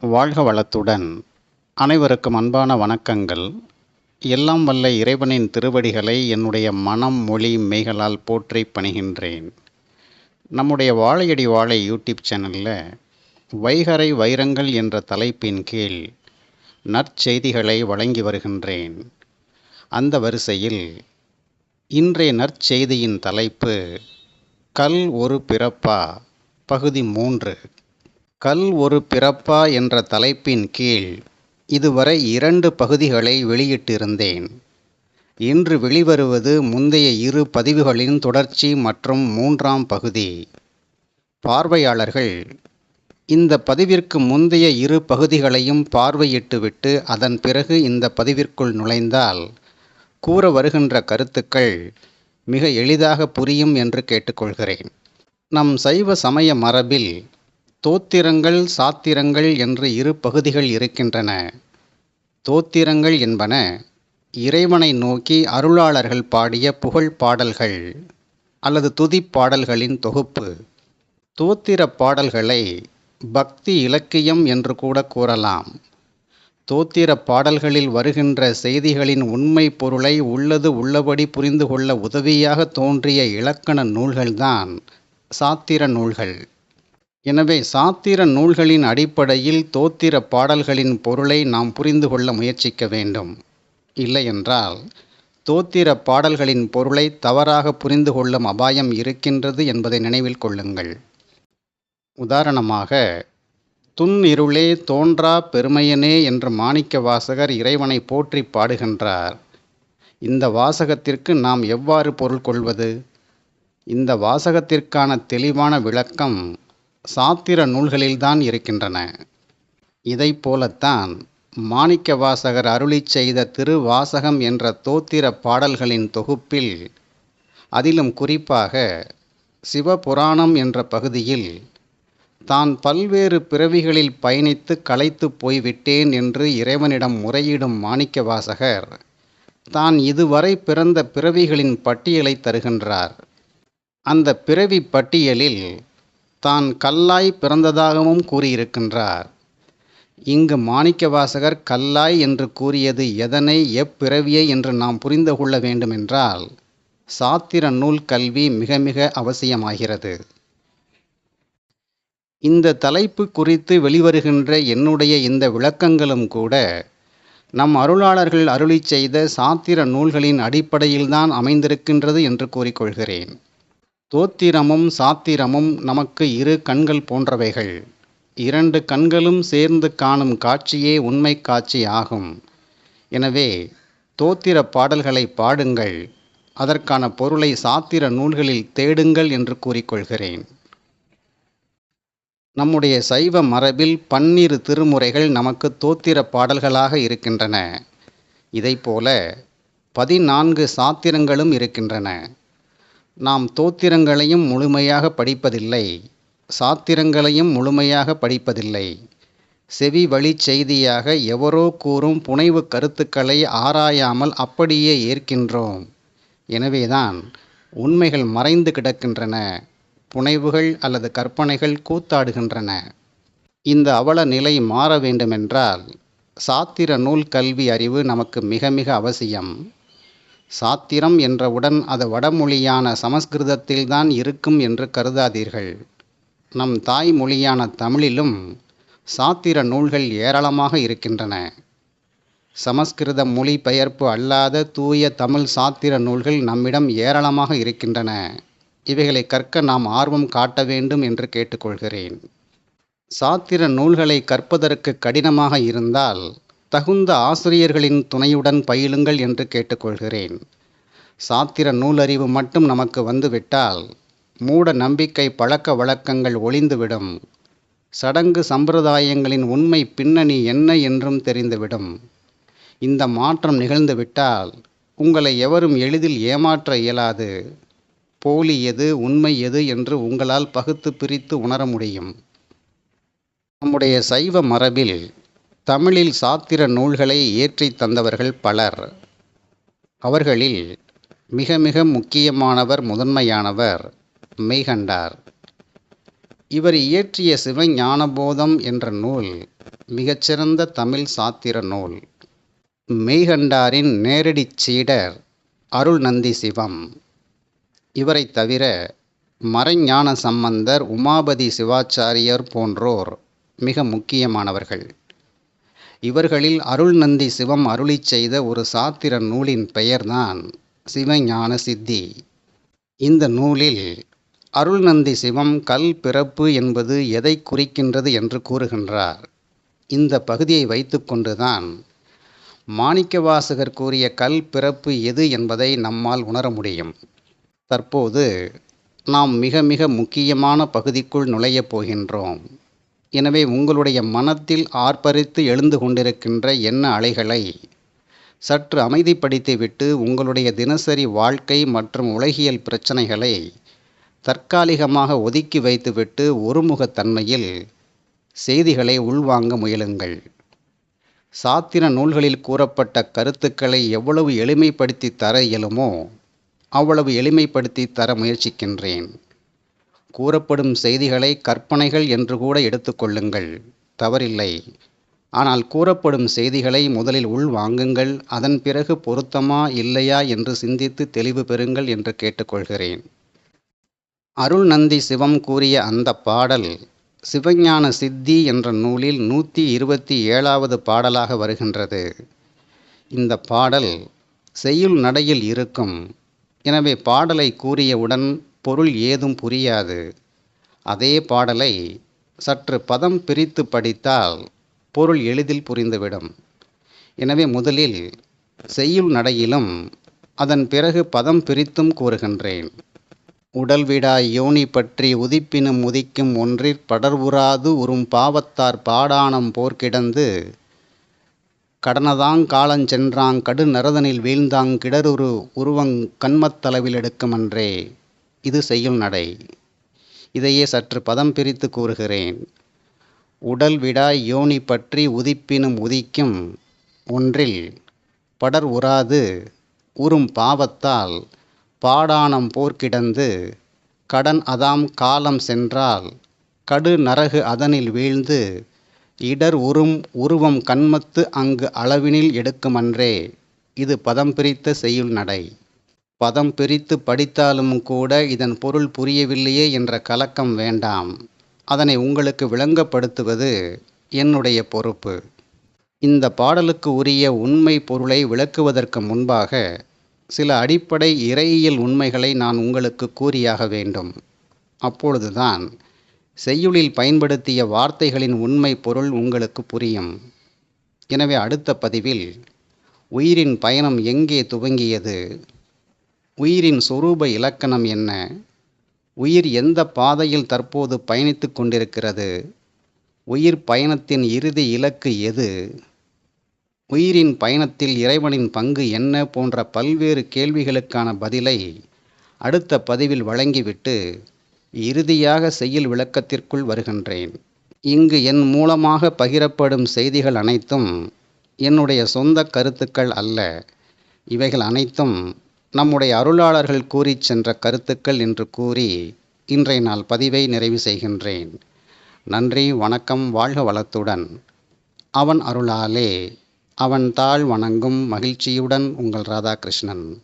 வாழ்க வளத்துடன். அனைவருக்கும் அன்பான வணக்கங்கள். எல்லாம் வல்ல இறைவனின் திருவடிகளை என்னுடைய மனம் மொழி மெய்களால் போற்றி பணிகின்றேன். நம்முடைய வாழையடி வாழை யூடியூப் சேனலில் வைகரை வைரங்கள் என்ற தலைப்பின் கீழ் நற்செய்திகளை வழங்கி வருகின்றேன். அந்த வரிசையில் இன்றைய நற்செய்தியின் தலைப்பு கல் ஒரு பிறப்பா? பகுதி மூன்று. கல் ஒரு பிறப்பா என்ற தலைப்பின் கீழ் இதுவரை இரண்டு பகுதிகளை வெளியிட்டிருந்தேன். இன்று வெளிவருவது முந்தைய இரு பதிவுகளின் தொடர்ச்சி மற்றும் மூன்றாம் பகுதி. பார்வையாளர்கள் இந்த பதிவிற்கு முந்தைய இரு பகுதிகளையும் பார்வையிட்டுவிட்டு அதன் பிறகு இந்த பதிவிற்குள் நுழைந்தால் கூற வருகின்ற கருத்துக்கள் மிக எளிதாக புரியும் என்று கேட்டுக்கொள்கிறேன். நம் சைவ சமய மரபில் தோத்திரங்கள் சாத்திரங்கள் என்று இரு பகுதிகள் இருக்கின்றன. தோத்திரங்கள் என்பன இறைவனை நோக்கி அருளாளர்கள் பாடிய புகழ் பாடல்கள் அல்லது துதி பாடல்களின் தொகுப்பு. தோத்திர பாடல்களை பக்தி இலக்கியம் என்று கூட கூறலாம். தோத்திர பாடல்களில் வருகின்ற செய்திகளின் உண்மை பொருளை உள்ளது உள்ளபடி புரிந்து கொள்ள உதவியாக தோன்றிய இலக்கண நூல்கள்தான் சாத்திர நூல்கள். எனவே சாத்திர நூல்களின் அடிப்படையில் தோத்திர பாடல்களின் பொருளை நாம் புரிந்து கொள்ள முயற்சிக்க வேண்டும். இல்லையென்றால் தோத்திர பாடல்களின் பொருளை தவறாக புரிந்து கொள்ளும் அபாயம் இருக்கின்றது என்பதை நினைவில் கொள்ளுங்கள். உதாரணமாக துன் இருளே தோன்றா பெருமையனே என்று மாணிக்க வாசகர் இறைவனை போற்றி பாடுகின்றார். இந்த வாசகத்திற்கு நாம் எவ்வாறு பொருள் கொள்வது? இந்த வாசகத்திற்கான தெளிவான விளக்கம் சாத்திர நூல்களில்தான் இருக்கின்றன. இதை போலத்தான் மாணிக்க வாசகர் அருளி செய்த திருவாசகம் என்ற தோத்திர பாடல்களின் தொகுப்பில் அதிலும் குறிப்பாக சிவபுராணம் என்ற பகுதியில் தான் பல்வேறு பிறவிகளில் பயணித்து களைத்து போய்விட்டேன் என்று இறைவனிடம் முறையிடும் மாணிக்க வாசகர் தான் இதுவரை பிறந்த பிறவிகளின் பட்டியலை தருகின்றார். அந்த பிறவி பட்டியலில் தான் கல்லாய் பிறந்ததாகவும் கூறியிருக்கின்றார். இங்கு மாணிக்கவாசகர் கல்லாய் என்று கூறியது எதனை எப்பிறவியை என்று நாம் புரிந்து கொள்ள வேண்டுமென்றால் சாத்திர நூல் கல்வி மிக மிக அவசியமாகிறது. இந்த தலைப்பு குறித்து வெளிவருகின்ற என்னுடைய இந்த விளக்கங்களும் கூட நம் அருளாளர்கள் அருளி செய்த சாத்திர நூல்களின் அடிப்படையில்தான் அமைந்திருக்கின்றது என்று கூறிக்கொள்கிறேன். தோத்திரமும் சாத்திரமும் நமக்கு இரு கண்கள் போன்றவைகள். இரண்டு கண்களும் சேர்ந்து காணும் காட்சியே உண்மை காட்சி ஆகும். எனவே தோத்திர பாடல்களை பாடுங்கள். அதற்கான பொருளை சாத்திர நூல்களில் தேடுங்கள் என்று கூறிக்கொள்கிறேன். நம்முடைய சைவ மரபில் பன்னிரு திருமுறைகள் நமக்கு தோத்திர பாடல்களாக இருக்கின்றன. இதைப்போல பதினான்கு சாத்திரங்களும் இருக்கின்றன. நாம் தோத்திரங்களையும் முழுமையாக படிப்பதில்லை சாத்திரங்களையும் முழுமையாக படிப்பதில்லை. செவி வழி செய்தியாக எவரோ கூறும் புனைவு கருத்துக்களை ஆராயாமல் அப்படியே ஏற்கின்றோம். எனவேதான் உண்மைகள் மறைந்து கிடக்கின்றன புனைவுகள் அல்லது கற்பனைகள் கூத்தாடுகின்றன. இந்த அவல நிலை மாற வேண்டுமென்றால் சாத்திர நூல் கல்வி அறிவு நமக்கு மிக மிக அவசியம். சாத்திரம் என்றவுடன் அது வடமொழியான சமஸ்கிருதத்தில்தான் இருக்கும் என்று கருதாதீர்கள். நம் தாய்மொழியான தமிழிலும் சாத்திர நூல்கள் ஏராளமாக இருக்கின்றன. சமஸ்கிருத மொழி பெயர்ப்பு அல்லாத தூய தமிழ் சாத்திர நூல்கள் நம்மிடம் ஏராளமாக இருக்கின்றன. இவைகளை கற்க நாம் ஆர்வம் காட்ட வேண்டும் என்று கேட்டுக்கொள்கிறேன். சாத்திர நூல்களை கற்பதற்கு கடினமாக இருந்தால் தகுந்த ஆசிரியர்களின் துணையுடன் பயிலுங்கள் என்று கேட்டுக்கொள்கிறேன். சாத்திர நூலறிவு மட்டும் நமக்கு வந்துவிட்டால் மூட நம்பிக்கை பழக்க வழக்கங்கள் ஒளிந்துவிடும் சடங்கு சம்பிரதாயங்களின் உண்மை பின்னணி என்ன என்றும் தெரிந்துவிடும். இந்த மாற்றம் நிகழ்ந்துவிட்டால் உங்களை எவரும் எளிதில் ஏமாற்ற இயலாது. போலி எது உண்மை எது என்று உங்களால் பகுத்து பிரித்து உணர முடியும். நம்முடைய சைவ மரபில் தமிழில் சாத்திர நூல்களை ஏற்றி தந்தவர்கள் பலர். அவர்களில் மிக மிக முக்கியமானவர் முதன்மையானவர் மெய்கண்டார். இவர் இயற்றிய சிவஞானபோதம் என்ற நூல் மிகச்சிறந்த தமிழ் சாத்திர நூல். மெய்கண்டாரின் நேரடிச் சீடர் அருள் நந்தி சிவம். இவரைத் தவிர மறைஞான சம்பந்தர் உமாபதி சிவாச்சாரியர் போன்றோர் மிக முக்கியமானவர்கள். இவர்களில் அருள் நந்தி சிவம் அருளிச் செய்த ஒரு சாத்திர நூலின் பெயர்தான் சிவஞான சித்தி. இந்த நூலில் அருள் நந்தி சிவம் கல் பிறப்பு என்பது எதை குறிக்கின்றது என்று கூறுகின்றார். இந்த பகுதியை வைத்துக்கொண்டுதான் மாணிக்கவாசகர் கூறிய கல் பிறப்பு எது என்பதை நம்மால் உணர முடியும். தற்போது நாம் மிக மிக முக்கியமான பகுதிக்குள் நுழையப் போகின்றோம். எனவே உங்களுடைய மனத்தில் ஆர்ப்பரித்து எழுந்து கொண்டிருக்கின்ற எண்ண அலைகளை சற்று அமைதிப்படுத்திவிட்டு உங்களுடைய தினசரி வாழ்க்கை மற்றும் உலகியல் பிரச்சனைகளை தற்காலிகமாக ஒதுக்கி வைத்துவிட்டு ஒருமுகத்தன்மையில் செய்திகளை உள்வாங்க முயலுங்கள். சாத்திர நூல்களில் கூறப்பட்ட கருத்துக்களை எவ்வளவு எளிமைப்படுத்தி தர இயலுமோ அவ்வளவு எளிமைப்படுத்தி தர முயற்சிக்கின்றேன். கூறப்படும் செய்திகளை கற்பனைகள் என்று கூட எடுத்துக்கொள்ளுங்கள் தவறில்லை. ஆனால் கூறப்படும் செய்திகளை முதலில் உள்வாங்குங்கள் அதன் பிறகு பொருத்தமா இல்லையா என்று சிந்தித்து தெளிவு பெறுங்கள் என்று கேட்டுக்கொள்கிறேன். அருள் நந்தி சிவம் கூறிய அந்த பாடல் சிவஞான சித்தி என்ற நூலில் நூற்றி இருபத்தி ஏழாவது பாடலாக வருகின்றது. இந்த பாடல் செய்யுள் நடையில் இருக்கும். எனவே பாடலை கூறியவுடன் பொருள் ஏதும் புரியாது. அதே பாடலை சற்று பதம் பிரித்து படித்தால் பொருள் எளிதில் புரிந்துவிடும். எனவே முதலில் செய்யுள் நடையிலும் அதன் பிறகு பதம் பிரித்தும் கூறுகின்றேன். உடல் விடாய் யோனி பற்றி உதிப்பினும் உதிக்கும் ஒன்றிற் படர்வுறாது உறும் பாவத்தார் பாடானம் போர்க்கிடந்து கடனதாங் காலஞ்சென்றாங் கடு நரதனில் வீழ்ந்தாங் கிடருரு உருவங் கண்மத்தளவில் எடுக்குமன்றே. இது செய்யும் நடை. இதையே சற்று பதம் பிரித்து கூறுகிறேன். உடல் விடாய் யோனி பற்றி உதிப்பினும் உதிக்கும் ஒன்றில் படர் உராது உறும் பாவத்தால் பாடானம் போர்க்கிடந்து கடன் அதாம் காலம் சென்றால் கடு நரகு அதனில் வீழ்ந்து இடர் உறும் உருவம் கண்மத்து அங்கு அளவினில் எடுக்குமன்றே. இது பதம் பிரித்த செய்யுள் நடை. பதம் பிரித்து படித்தாலும் கூட இதன் பொருள் புரியவில்லையே என்ற கலக்கம் வேண்டாம். அதனை உங்களுக்கு விளங்கப்படுத்துவது என்னுடைய பொறுப்பு. இந்த பாடலுக்கு உரிய உண்மை பொருளை விளக்குவதற்கு முன்பாக சில அடிப்படை இறையியல் உண்மைகளை நான் உங்களுக்கு கூறியாக வேண்டும். அப்பொழுதுதான் செய்யுளில் பயன்படுத்திய வார்த்தைகளின் உண்மை பொருள் உங்களுக்கு புரியும். எனவே அடுத்த பதிவில் உயிரின் பயணம் எங்கே துவங்கியது? உயிரின் சொரூப இலக்கணம் என்ன? உயிர் எந்த பாதையில் தற்போது பயணித்து கொண்டிருக்கிறது? உயிர் பயணத்தின் இறுதி இலக்கு எது? உயிரின் பயணத்தில் இறைவனின் பங்கு என்ன போன்ற பல்வேறு கேள்விகளுக்கான பதிலை அடுத்த பதிவில் வழங்கிவிட்டு இறுதியாக செய்யுள் விளக்கத்திற்குள் வருகின்றேன். இங்கு என் மூலமாக பகிரப்படும் செய்திகள் அனைத்தும் என்னுடைய சொந்த கருத்துக்கள் அல்ல. இவைகள் அனைத்தும் நம்முடைய அருளாளர்கள் கூறிச் சென்ற கருத்துக்கள் என்று கூறி இன்றைய நாள் பதிவை நிறைவு செய்கின்றேன். நன்றி வணக்கம் வாழ்க வளத்துடன். அவன் அருளாலே அவன் தாழ் வணங்கும் மகிழ்ச்சியுடன் உங்கள் ராதாகிருஷ்ணன்.